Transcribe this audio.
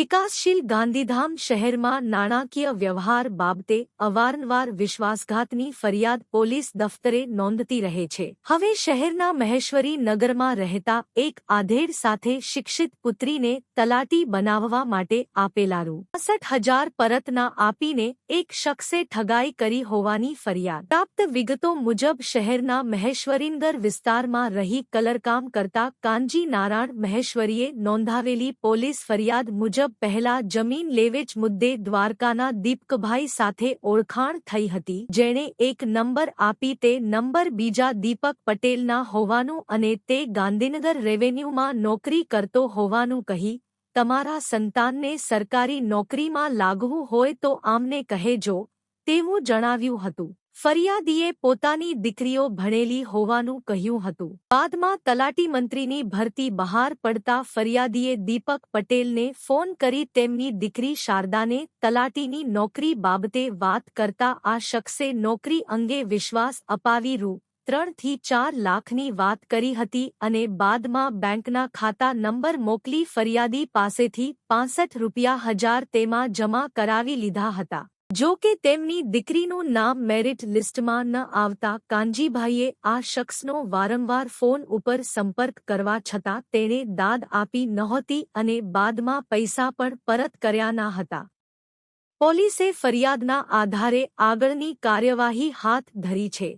વિકાસશીલ ગાંધીધામ શહેરમાં નાણાકીય વ્યવહાર બાબતે અવારનવાર વિશ્વાસઘાતની ફરિયાદ પોલીસ દફતરે નોંધતી રહે છે હવે શહેરના મહેશ્વરી નગરમાં રહેતા એક આધેડ સાથે શિક્ષિત પુત્રીને તલાટી બનાવવા માટે આપેલા રૂ પાસઠ હજાર પરત ના આપીને એક શખ્સે ઠગાઈ કરી હોવાની ફરિયાદ પ્રાપ્ત વિગતો મુજબ શહેરના મહેશ્વરીનગર વિસ્તારમાં રહી કલરકામ કરતા કાનજી નારાયણ મહેશ્વરીએ નોંધાવેલી પોલીસ ફરિયાદ મુજબ પહેલા જમીન લેવેચ મુદ્દે દ્વારકાના દીપકભાઈ સાથે ઓળખાણ થઈ હતી, જેણે એક નંબર આપી તે નંબર બીજા દીપક પટેલના હોવાનું અને તે ગાંધીનગર રેવન્યુમાં નોકરી કરતો હોવાનું કહી, તમારા સંતાનને સરકારી નોકરીમાં લાગવું હોય તો આમને કહેજો તેવું જણાવ્યું હતું. ફરિયાદીએ પોતાની દીકરીઓ ભણેલી હોવાનું કહ્યું હતું. બાદમાં તલાટી મંત્રીની ભરતી બહાર પડતા ફરિયાદીએ દીપક પટેલને ફોન કરી તેમની દીકરી શારદાને તલાટીની નોકરી બાબતે વાત કરતા આ શખ્સે નોકરી અંગે વિશ્વાસ અપાવી રૂ. ત્રણથી ચાર લાખની વાત કરી હતી અને બાદમાં બેંકના ખાતા નંબર મોકલી ફરિયાદી પાસેથી પાંસઠ રૂપિયા હજાર તેમાં જમા કરાવી લીધા હતા. જો કે તેમની દીકરીનું નામ મેરિટ લિસ્ટમાં ન આવતા કાનજીભાઈએ આ શખ્સનો વારંવાર ફોન ઉપર સંપર્ક કરવા છતાં તેણે દાદ આપી નહોતી અને બાદમાં પૈસા પણ પરત કર્યા ના હતા. પોલીસે ફરિયાદના આધારે આગળની કાર્યવાહી હાથ ધરી છે.